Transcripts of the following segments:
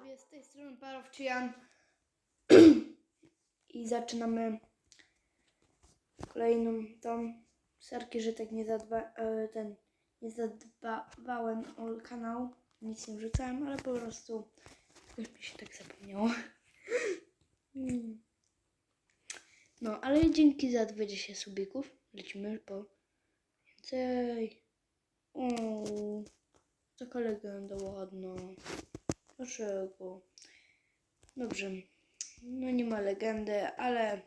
widzowie, z tej strony Parowczyjan i zaczynamy kolejną tą serki, że tak nie zadba, e, ten, nie zadbałem o kanał, nic nie wrzucałem, ale po prostu już mi się tak zapomniało. No, ale dzięki za 20 subików lecimy po więcej. O, taka legenda ładna. Dlaczego? Dobrze. No nie ma legendy, ale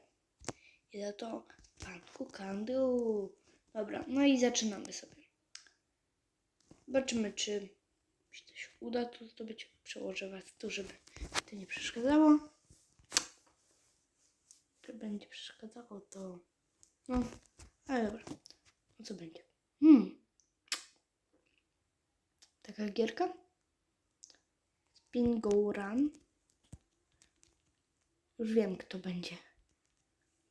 jest za to pan Kukandu. Dobra, no i zaczynamy sobie. Zobaczymy, czy mi się coś uda tu zdobyć. Przełożę was tu, żeby to nie przeszkadzało. To będzie przeszkadzało, to... No, ale dobra. No co będzie? Hmm. Taka gierka? Spin Run. Już wiem, kto będzie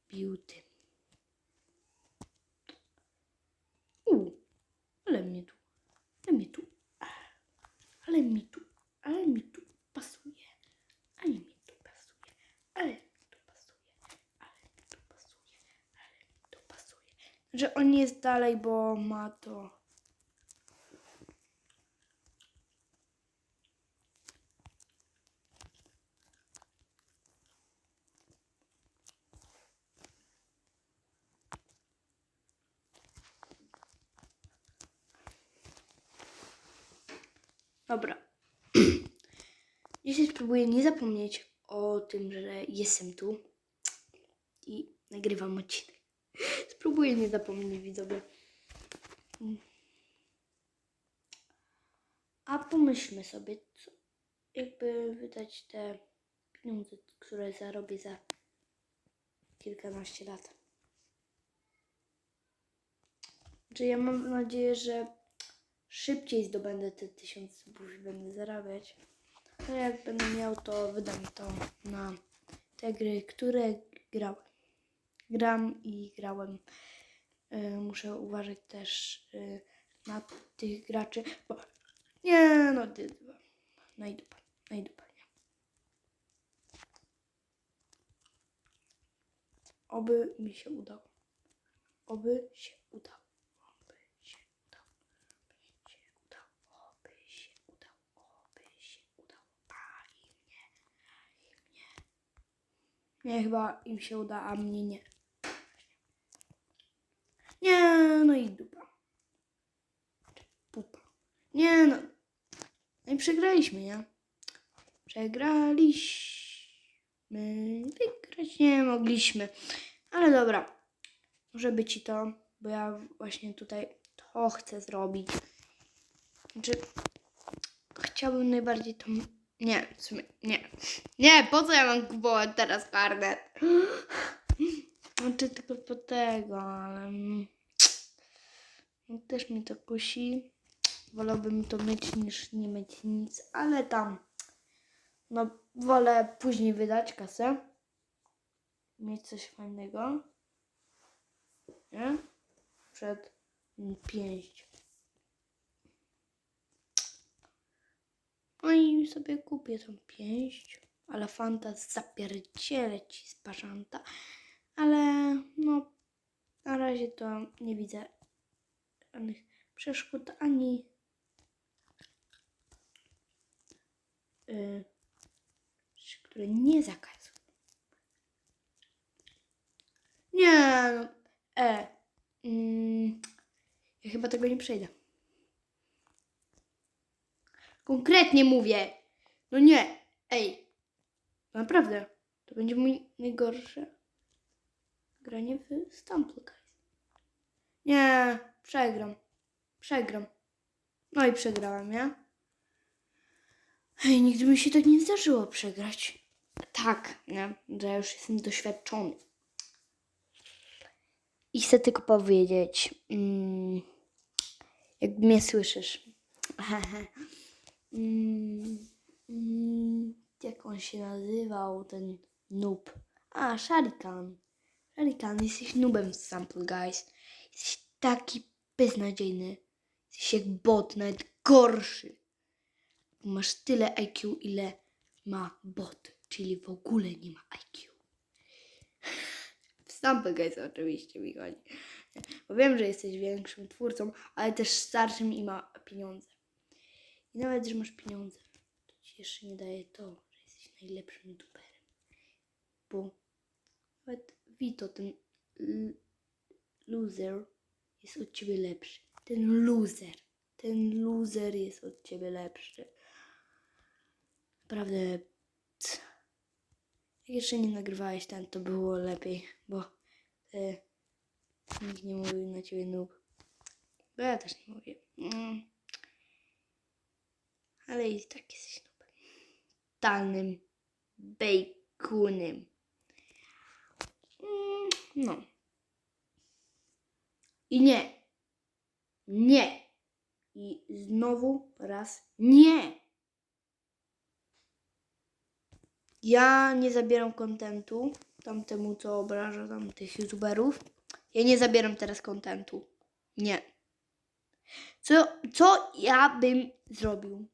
bił tym. U, ale mnie tu, ale mnie tu, ale mi tu, ale mi tu pasuje, ale mi tu pasuje, ale mi tu pasuje, ale mi tu pasuje, ale mi tu pasuje. Że on jest dalej, bo ma to. Dobra. Dzisiaj spróbuję nie zapomnieć o tym, że jestem tu i nagrywam odcinek. Spróbuję nie zapomnieć, widzowie. Mm. A pomyślmy sobie, co, jakby wydać te pieniądze, które zarobię za kilkanaście lat. Czy ja mam nadzieję, że szybciej zdobędę te tysiąc i będę zarabiać. Ale jak będę miał, to wydam to na te gry, które grałem. Gram i grałem. Y, muszę uważać też y, na tych graczy, bo nie, no ty, no i dupa, no i dupa, nie. Oby mi się udało. Oby się udało. Oby się udało. Oby się udało. Oby się udało. Oby się udało. A i mnie. I mnie. Nie, chyba im się uda, a mnie nie. Nie, no i dupa. Pupa. Nie no. No i przegraliśmy, nie? Przegraliśmy. Wygrać nie mogliśmy. Ale dobra. Może być i to, bo ja właśnie tutaj to chcę zrobić. Znaczy, chciałbym najbardziej to... Nie, w sumie, nie. Nie, po co ja mam kupować teraz karnet? Znaczy, tylko po tego, ale... mm, no, Też mi to kusi. Wolałbym to mieć niż nie mieć nic, ale tam... No, wolę później wydać kasę. Mieć coś fajnego. Nie? Przed mm, pięść. No i sobie kupię tą pięść. Ale fanta zapierdzielę ci z parzanta. Ale no, na razie to nie widzę żadnych przeszkód ani y, rzeczy, które nie zakazują. Nie, no, e, mm, ja chyba tego nie przejdę. Konkretnie mówię. No nie, ej, naprawdę, to będzie mój najgorsze granie w Stumble Guys. Nie, przegram. Przegram. No i przegrałem, nie? Hej, nigdy mi się tak nie zdarzyło przegrać. Tak, nie? Że ja już jestem doświadczony. I chcę tylko powiedzieć, mm, jak mnie słyszysz. mm, mm, jak on się nazywał, ten noob? A, Sharikan. Sharikan, jesteś noobem w Sample Guys. Jesteś taki beznadziejny. Jesteś jak bot, nawet gorszy. Masz tyle IQ, ile ma bot, czyli w ogóle nie ma IQ. Wstąpy, guys, oczywiście mi chodzi. Bo wiem, że jesteś większym twórcą, ale też starszym i ma pieniądze. I nawet, że masz pieniądze, to ci jeszcze nie daje to, że jesteś najlepszym youtuberem. Bo nawet Vito, ten loser, jest od ciebie lepszy. Ten loser, ten loser jest od ciebie lepszy. Naprawdę. Jak jeszcze nie nagrywałeś ten, to było lepiej, bo e, nikt nie mówił na ciebie noob. Bo ja też nie mówię. Mm. Ale i tak jesteś noobem. Totalnym bejkunem. Mm, no. I nie. Nie. I znowu raz nie. Ja nie zabieram kontentu tamtemu, co obraża tam tych youtuberów. Ja nie zabieram teraz kontentu. Nie. Co, co ja bym zrobił?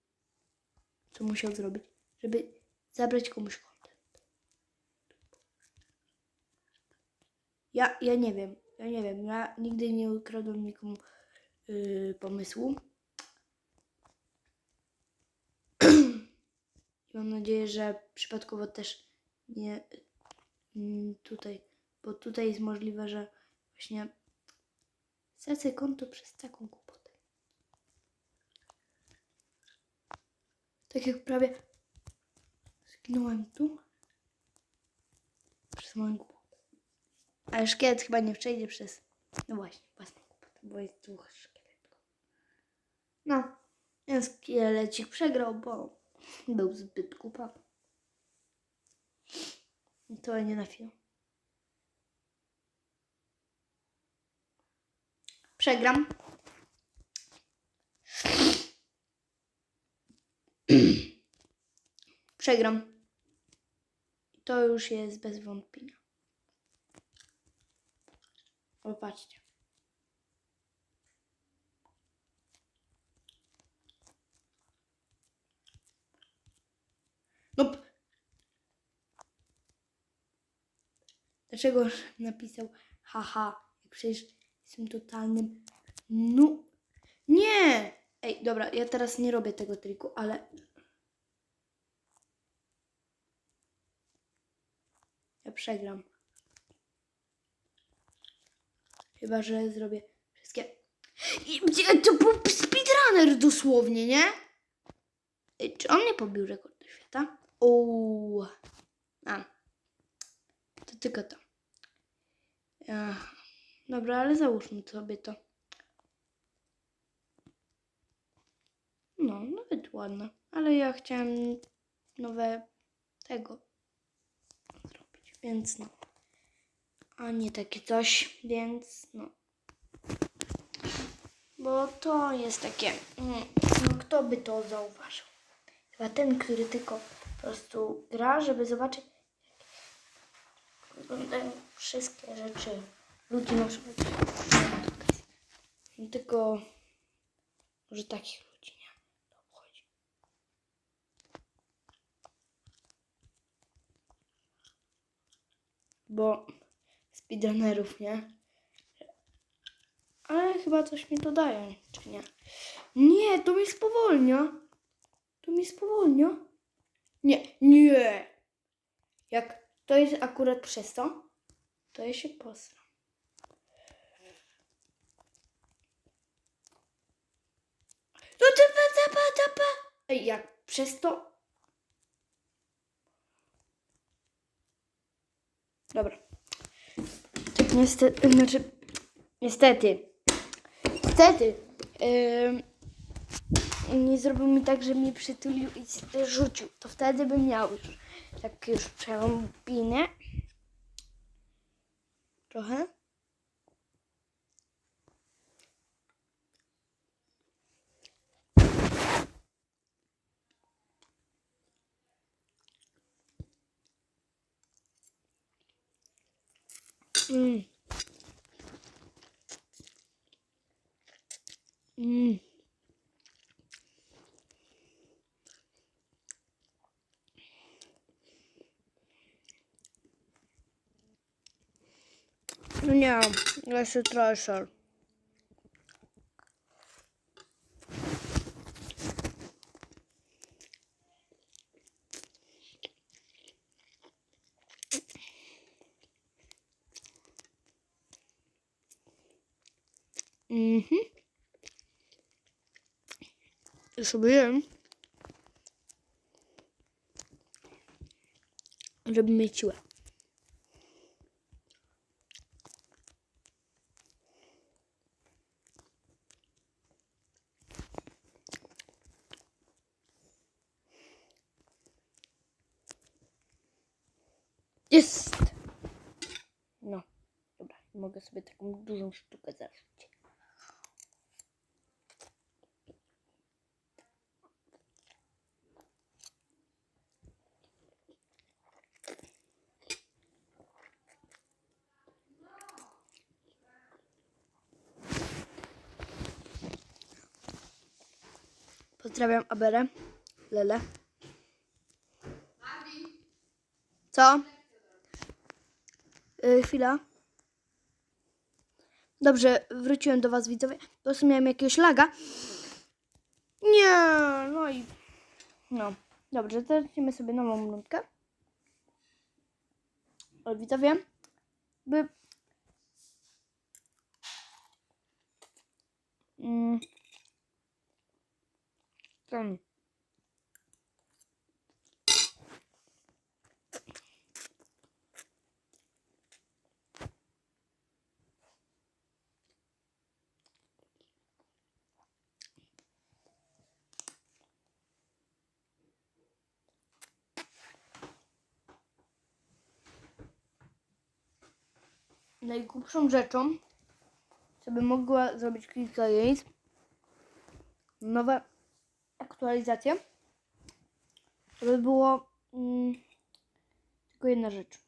Co musiał zrobić? Żeby zabrać komuś kontent. Ja, ja nie wiem. Ja nie wiem. Ja nigdy nie ukradłem nikomu yy, pomysłu. Mam nadzieję, że przypadkowo też nie mm, tutaj, bo tutaj jest możliwe, że właśnie stracę konto przez taką Tak jak prawie zginąłem tu przez moją głupotę. Ale szkielet chyba nie przejdzie przez, no właśnie, własną głupotę, bo jest tu szkieletką. No, ten szkielecik przegrał, bo był zbyt głupawy. To nie na film. Przegram. Przegram. To już jest bez wątpienia. Popatrzcie. No. Dlaczego napisał haha, przecież jestem totalnym no. Nie! Ej, dobra, ja teraz nie robię tego triku, ale ja przegram. Chyba, że zrobię wszystkie. I to był speedrunner dosłownie, nie? Ej, czy on nie pobił rekordu świata? Ooo. A. To tylko to. Ach. Dobra, ale załóżmy sobie to. No, nawet ładne. Ale ja chciałem nowe tego zrobić, więc no. A nie takie coś, więc no. Bo to jest takie, mm, no kto by to zauważył? Chyba ten, który tylko po prostu gra, żeby zobaczyć, wyglądają wszystkie rzeczy. Ludzi na przykład. Tylko może takich ludzi nie to obchodzi. Bo speedrunnerów, nie? Ale chyba coś mi to czy nie? Nie, to mnie spowolnia. To mnie spowolnia. Nie, nie. Jak to jest akurat przez to, to ja się posram. No to pa, pa, pa. Ej, jak przez to... Dobra. Niestety, znaczy... Niestety. Niestety. Ym, nie zrobił mi tak, że mnie przytulił i rzucił. To wtedy bym miał już tak już przerąbinę. Trochę. Hum. Hum. Não, essa trouxa. Sobie. Żeby mieć siłę. Jest! No, dobra, mogę sobie taką dużą sztukę zarzucić. Pozdrawiam Aberę, Lele. Co? Yy, chwila. Dobrze, wróciłem do Was, widzowie. Po prostu miałem jakiegoś laga. Nie, no i... No, dobrze, lecimy sobie nową rundkę. Ale widzowie, by... Mm. Ten. najgłupszą rzeczą, co by mogła zrobić kilka Games, nowe aktualizacje, to by było mm, tylko jedna rzecz.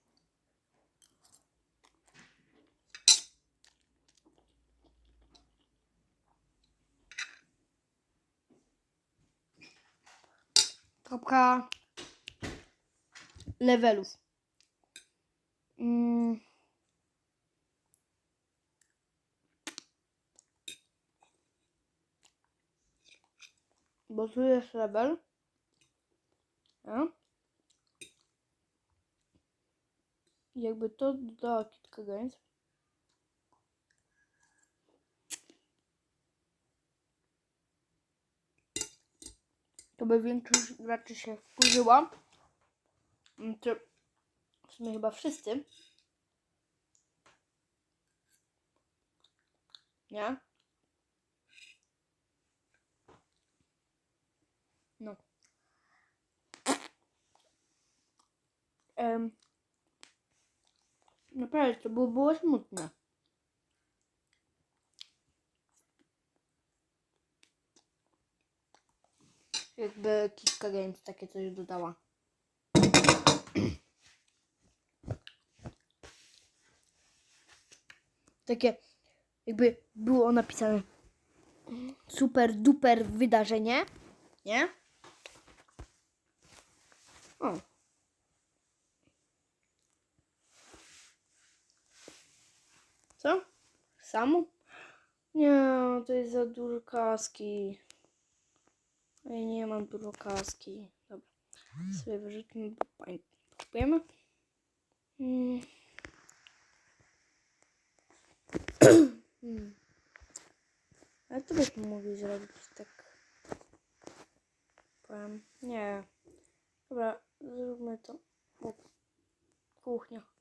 Kropka levelów. Mm. Bo tu jest level. A? I Jakby to dodała kilka games. To by większość graczy się wkurzyła. Mm, To w sumie chyba wszyscy. Nie? No. Em, naprawdę, to było, było smutne. Jakby Kitka Games takie coś dodała. Takie, jakby było napisane super duper wydarzenie, nie? O. Co? Samo? Nie, to jest za dużo kaski. Ja nie mam dużo kaski. Dobra. Sobie wyrzućmy, kupujemy. Mm. Hmm. Ale to byśmy mogli zrobić tak. Powiem. Nie. Dobra, zróbmy to. Kuchnia.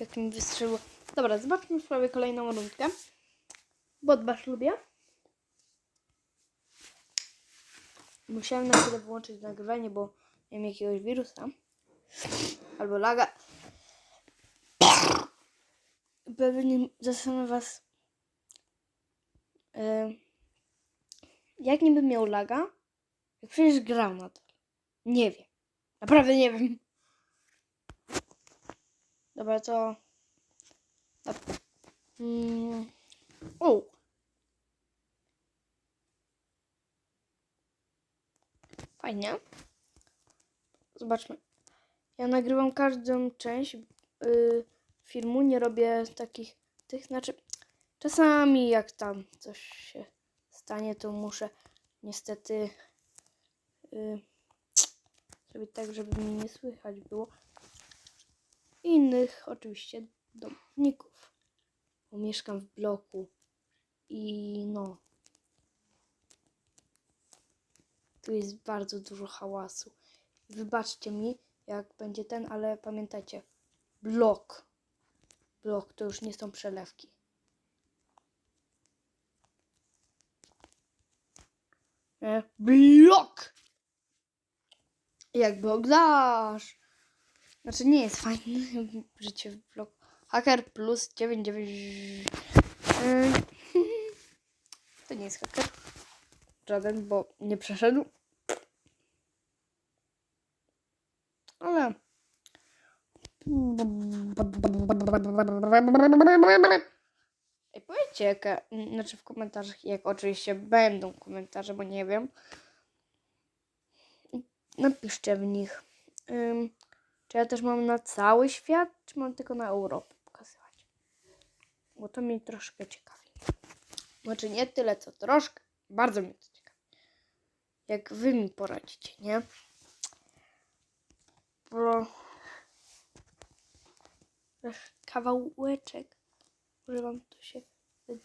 Jak mi wystrzeliło. Dobra, zobaczmy sobie kolejną rundkę. Bo dbasz lubię. Musiałem na chwilę wyłączyć nagrywanie, bo miałem jakiegoś wirusa. Albo laga. Pewnie zastanawia was, e, jak niby miał laga, jak przecież grał na to. Nie wiem. Naprawdę nie wiem. Dobra, to... Dobra. Mm. O! Fajnie. Zobaczmy. Ja nagrywam każdą część yy, filmu, nie robię takich tych, znaczy czasami jak tam coś się stanie, to muszę niestety y, zrobić tak, żeby mnie nie słychać było. Innych oczywiście domowników, bo mieszkam w bloku i no tu jest bardzo dużo hałasu. Wybaczcie mi, jak będzie ten, ale pamiętajcie, blok. Blok to już nie są przelewki. Nie? Blok! Jak bogdasz. Znaczy nie jest fajne życie w bloku. Hacker plus 99. Ym, To nie jest hacker. Żaden, bo nie przeszedł. Ale. Ej, powiedzcie, jaka, znaczy w komentarzach, jak oczywiście będą komentarze, bo nie wiem. Napiszcie w nich. Ym, czy ja też mam na cały świat, czy mam tylko na Europę pokazywać? Bo to mnie troszkę ciekawi. Znaczy nie tyle, co troszkę. Bardzo mnie to ciekawi. Jak wy mi poradzicie, nie? Bo... Kawałeczek. Może wam to się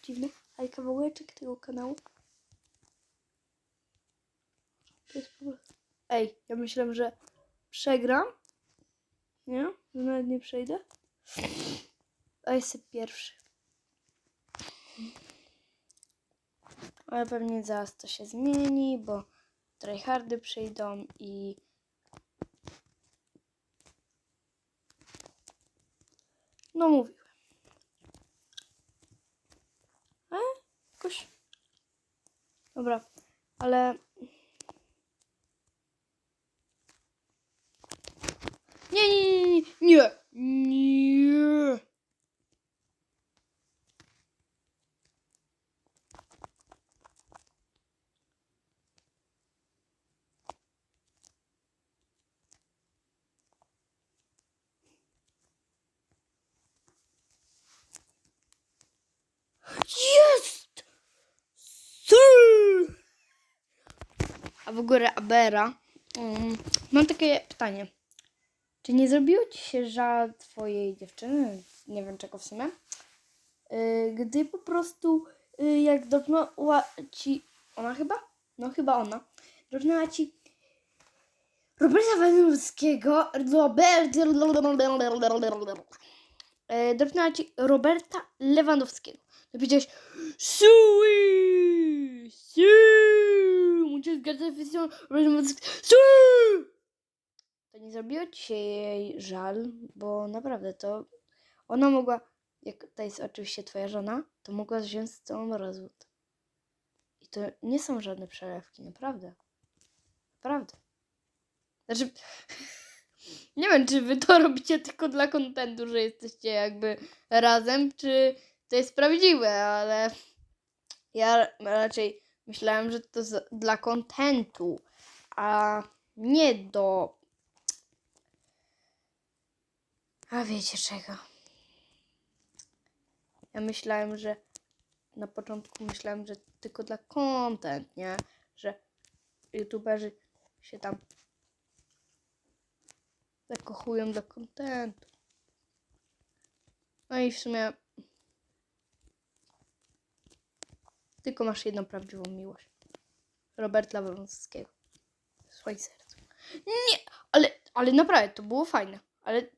dziwne, ale kawałeczek tego kanału. Ej, ja myślałem, że przegram. Nie? Że nawet nie przejdę. A jestem pierwszy. Ale pewnie zaraz to się zmieni, bo tryhardy przyjdą i no mówiłem. A? Jakoś... Dobra, ale... Nie, nie, nie, nie, nie. Jest! Sy! A w ogóle Abera. Um, mam takie pytanie. Czy nie zrobiło ci się żal twojej dziewczyny? Nie wiem czego w sumie. Yy, gdy po prostu yy, jak dotknęła ci... Ona chyba? No chyba ona. Dotknęła ci Roberta Lewandowskiego. Robert... Yy, dotknęła ci Roberta Lewandowskiego. To powiedziałeś Sui! Sui! Muchas gracias, afición. Sui! To nie zrobiło się jej żal, bo naprawdę to ona mogła, jak to jest oczywiście twoja żona, to mogła wziąć z całą rozwód. I to nie są żadne przelewki, naprawdę. Naprawdę. Znaczy, nie wiem, czy wy to robicie tylko dla kontentu, że jesteście jakby razem, czy to jest prawdziwe, ale ja raczej myślałem, że to dla kontentu, a nie do. A wiecie czego? Ja myślałem, że na początku myślałem, że tylko dla content, nie? Że youtuberzy się tam zakochują dla kontentu. No i w sumie tylko masz jedną prawdziwą miłość. Roberta Lewandowskiego. W swoim sercu. Nie, ale, ale naprawdę, to było fajne. Ale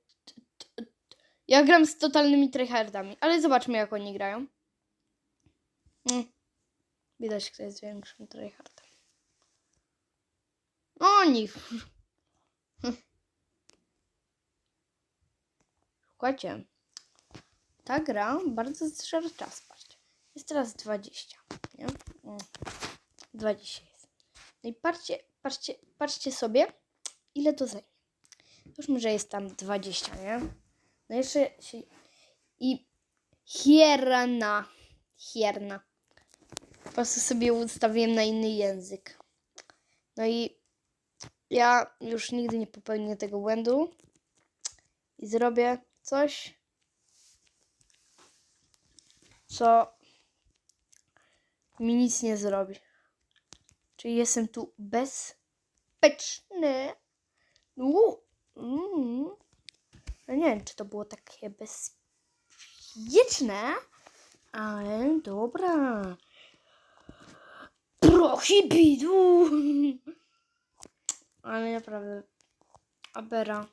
ja gram z totalnymi tryhardami, ale zobaczmy jak oni grają. Mm. Widać, kto jest większym tryhardem. Oni. Słuchajcie, ta gra bardzo zżera czas, patrzcie. Jest teraz 20, nie? Mm. 20 jest. No i patrzcie, patrzcie, patrzcie sobie, ile to zajmie. Załóżmy, że jest tam 20, nie? No jeszcze się... I hierna. Hierna. Po prostu sobie ustawiłem na inny język. No i ja już nigdy nie popełnię tego błędu i zrobię coś co mi nic nie zrobi. Czyli jestem tu bezpieczny. U, mm. Ja nie wiem, czy to było takie bezpieczne, ale dobra. Prohibidu! Ale naprawdę, Abera,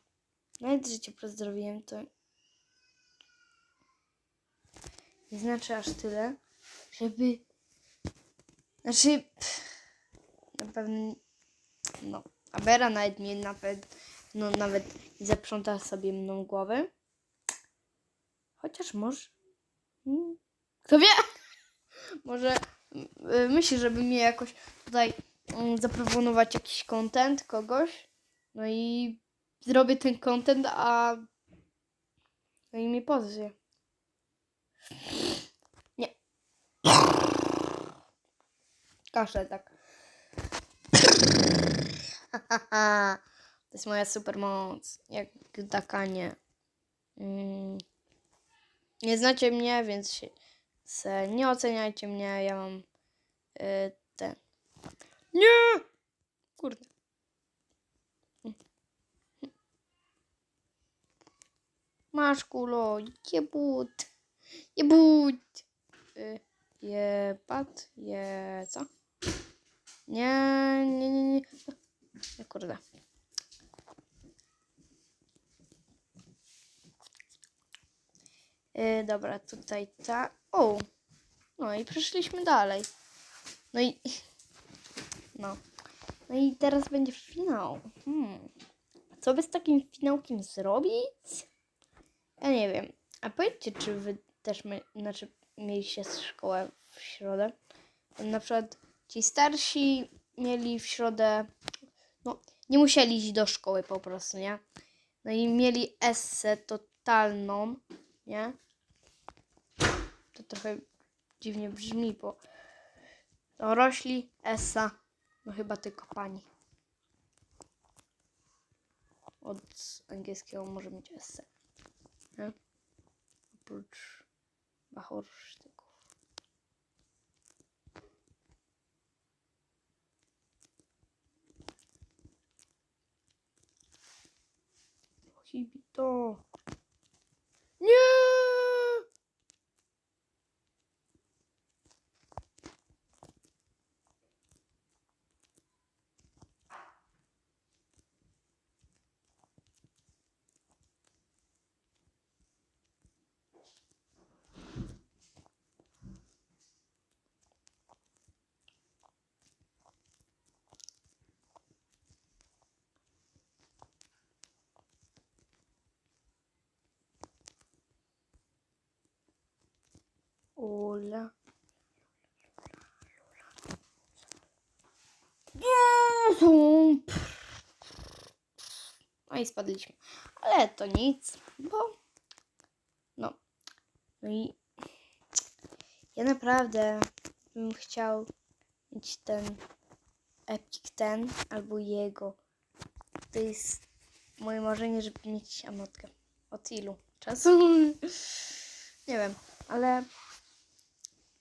nawet że cię pozdrowiłem, to nie znaczy aż tyle, żeby, znaczy, pff, na pewno, no, Abera nawet mnie nawet, no nawet zaprząta sobie mną głowy. Chociaż może, mm, kto wie, może y, myśli, żeby mnie jakoś tutaj mm, zaproponować jakiś content kogoś, no i zrobię ten content, a no i mi pozwie. Nie. Kaszle tak. To jest moja supermoc. Jak dakanie. Mm. Nie znacie mnie, więc się, se nie oceniajcie mnie. Ja mam y, ten. Nie! Kurde. Masz kulo, jebut. Jebut. Y, jebat, je co? Nie, nie, nie, nie. Nie, kurde. Y, dobra, tutaj ta. O! No i przeszliśmy dalej. No i. No. No i teraz będzie finał. Hmm. Co by z takim finałkiem zrobić? Ja nie wiem. A powiedzcie, czy wy też my, znaczy, mieliście szkołę w środę? Na przykład ci starsi mieli w środę, no nie musieli iść do szkoły po prostu, nie? No i mieli essę totalną, nie? Trochę dziwnie brzmi, bo dorośli, essa, no chyba tylko pani. Od angielskiego może mieć essę, nie? Oprócz bachorsztyków. Prohibito. Nie! Jezu. No i spadliśmy. Ale to nic, bo no. No i ja naprawdę bym chciał mieć ten Epic ten albo jego. To jest moje marzenie, żeby mieć amotkę. Od ilu czasu? Nie wiem, ale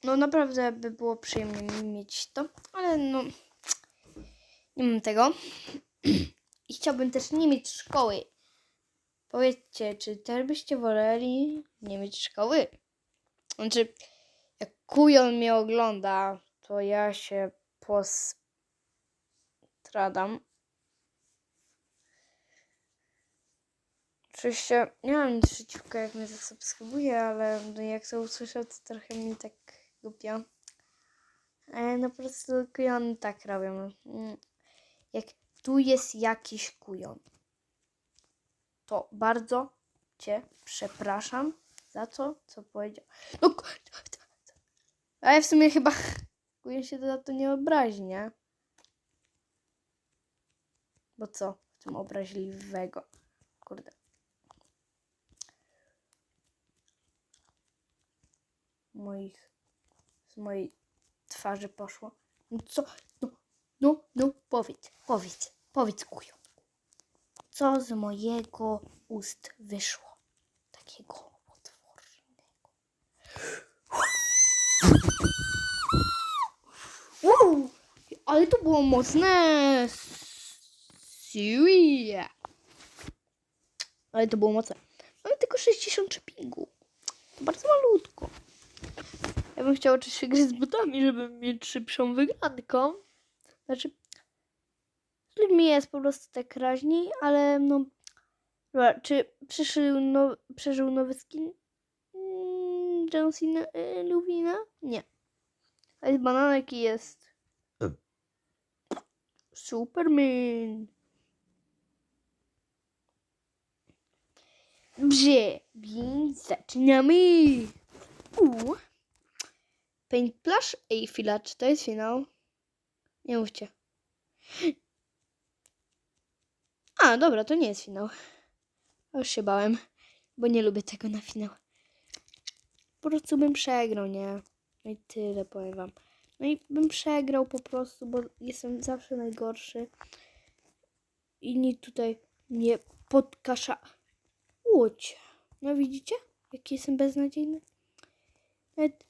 no naprawdę by było przyjemnie mi mieć to, ale no nie mam tego. I chciałbym też nie mieć szkoły. Powiedzcie, czy też byście woleli nie mieć szkoły? Znaczy, jak kujon mnie ogląda, to ja się postradam. Oczywiście nie mam nic przeciwko, jak mnie zasubskrybuje, ale no jak to usłyszę, to trochę mi tak głupio. E, no po prostu kujony tak robią. Mm. Jak tu jest jakiś kujon, to bardzo cię przepraszam za to, co powiedział. No, ale w sumie chyba kujon się za to nie obrazi, nie? Bo co w tym obraźliwego? Kurde. moich, z mojej twarzy poszło. No co? No, no, no, powiedz, powiedz, powiedz kujon. Co z mojego ust wyszło? Takiego otworzonego. Wow, ale to było mocne. Syria. Ale to było mocne. Mamy tylko 63 pingu. To bardzo malutko. Ja bym chciała oczywiście grać z butami, żeby mieć szybszą wygranką. Znaczy, z ludźmi jest po prostu tak raźniej, ale no... Dobra, czy przeżył, no, przeżył nowy skin? Mm, John Cena, y, Luwina? Nie. A jest bananek jaki jest? Superman. Dobrze, więc zaczynamy. U. Paint Plush Eiffela, czy to jest finał? Nie mówcie. A, dobra, to nie jest finał. Już się bałem, bo nie lubię tego na finał. Po prostu bym przegrał, nie? No i tyle powiem wam. No i bym przegrał po prostu, bo jestem zawsze najgorszy. I nikt tutaj nie podkasza. Łódź. No widzicie? Jaki jestem beznadziejny? Nawet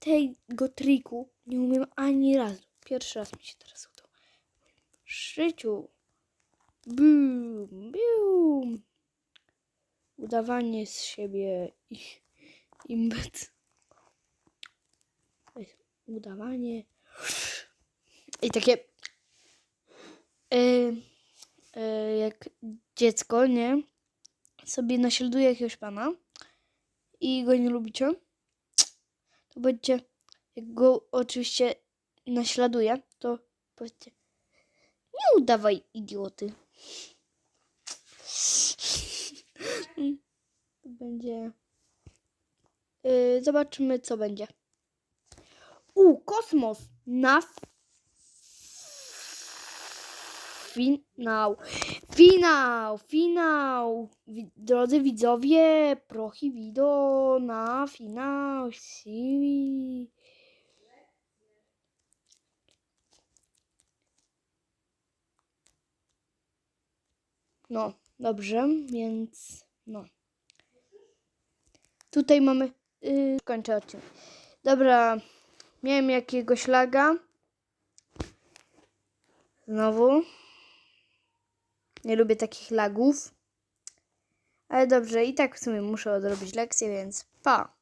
tego triku nie umiem ani razu. Pierwszy raz mi się teraz udało. W życiu. Bum, bum. Udawanie z siebie i imbet. Udawanie. I takie. Yy, yy, jak dziecko, nie? Sobie naśladuje jakiegoś pana i go nie lubicie, to będziecie, jak go oczywiście naśladuje, to powiedzcie, nie udawaj idioty. Będzie. Yy, zobaczymy, co będzie. U, kosmos na finał. Finał, finał. Drodzy widzowie, prochy wido na finał. Siri. No, dobrze, więc no. Tutaj mamy. Yy, kończę odcinek. Dobra, miałem jakiegoś laga. Znowu. Nie lubię takich lagów. Ale dobrze, i tak w sumie muszę odrobić lekcję, więc pa!